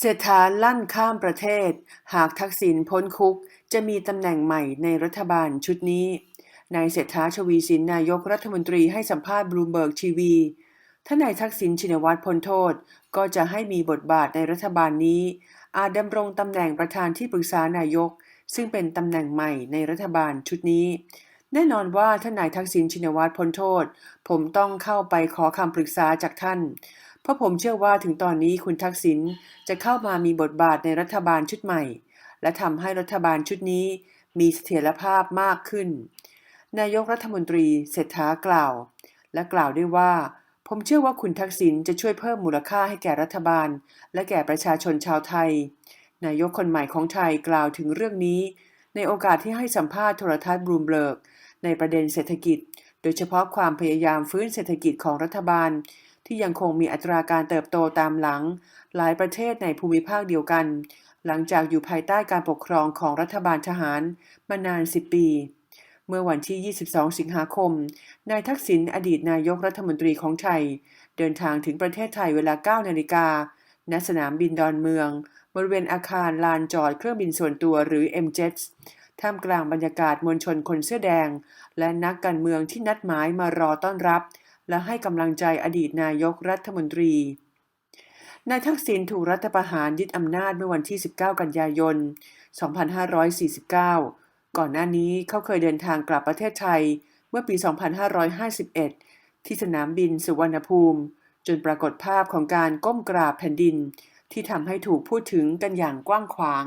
เศรษฐาลั่นข้ามประเทศ หากทักษิณพ้นคุก จะมีตำแหน่งใหม่ในรัฐบาลชุดนี้ นายเศรษฐาชวีสินนายกรัฐมนตรีให้สัมภาษณ์บลูเบิร์กทีวี ถ้านายทักษิณชินวัตรพ้นโทษ ก็จะให้มีบทบาทในรัฐบาลนี้ อาจดำรงตำแหน่งประธานที่ปรึกษานายก ซึ่งเป็นตำแหน่งใหม่ในรัฐบาลชุดนี้ แน่นอนว่าถ้านายทักษิณชินวัตรพ้นโทษ ผมต้องเข้าไปขอคำปรึกษาจากท่าน เพราะผมเชื่อว่าถึงตอนนี้คุณทักษิณจะเข้ามามีบทบาทในรัฐบาลชุดใหม่ และทำให้รัฐบาลชุดนี้มีเสถียรภาพมากขึ้น นายกรัฐมนตรีเศรษฐากล่าว และกล่าวด้วยว่า ผมเชื่อว่าคุณทักษิณจะช่วยเพิ่มมูลค่าให้แก่รัฐบาล และแก่ประชาชนชาวไทย นายกคนใหม่ของไทยกล่าวถึงเรื่องนี้ ในโอกาสที่ให้สัมภาษณ์โทรทัศน์บลูมเบิร์กในประเด็นเศรษฐกิจ โดยเฉพาะความพยายามฟื้นเศรษฐกิจของรัฐบาล ที่ยังคงมีอัตราการเติบโตตามหลัง หลายประเทศในภูมิภาคเดียวกัน หลังจากอยู่ภายใต้การปกครองของรัฐบาลทหารมานาน 10 ปี เมื่อวันที่ 22 สิงหาคม นายทักษิณอดีตนายกรัฐมนตรีของไทย เดินทางถึงประเทศไทยเวลา 9 นาฬิกา ณ สนามบินดอนเมือง บริเวณอาคารลานจอดเครื่องบินส่วนตัวหรือ MJets ท่ามกลางบรรยากาศมวลชนคนเสื้อแดง และนักการเมืองที่นัดหมายมารอต้อนรับ และให้กำลังใจอดีตนายกรัฐมนตรี นายทักษิณถูกรัฐประหารยึดอำนาจเมื่อวันที่ 19 กันยายน 2549 ก่อนหน้านี้เขาเคยเดินทางกลับประเทศไทยเมื่อปี 2551 ที่สนามบินสุวรรณภูมิ จนปรากฏภาพของการก้มกราบแผ่นดิน ที่ทำให้ถูกพูดถึงกันอย่างกว้างขวาง